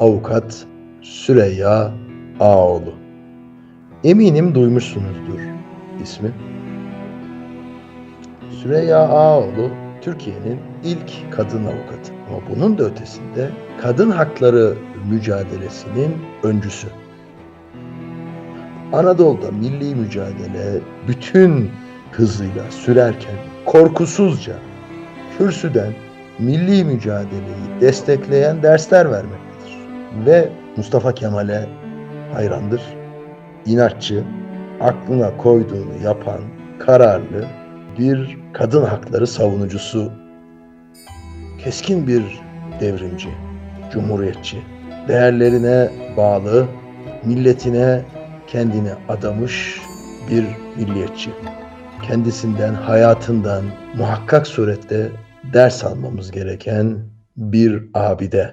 avukat Süreyya Ağoğlu. Eminim duymuşsunuzdur ismi. Süreyya Ağoğlu Türkiye'nin ilk kadın avukatı. Ama bunun da ötesinde kadın hakları mücadelesinin öncüsü. Anadolu'da milli mücadele bütün hızıyla sürerken korkusuzca kürsüden milli mücadeleyi destekleyen dersler vermektedir. Ve Mustafa Kemal'e hayrandır. İnatçı, aklına koyduğunu yapan, kararlı bir kadın hakları savunucusu. Keskin bir devrimci, cumhuriyetçi. Değerlerine bağlı, milletine kendini adamış bir milliyetçi. Kendisinden, hayatından muhakkak surette ders almamız gereken bir abide.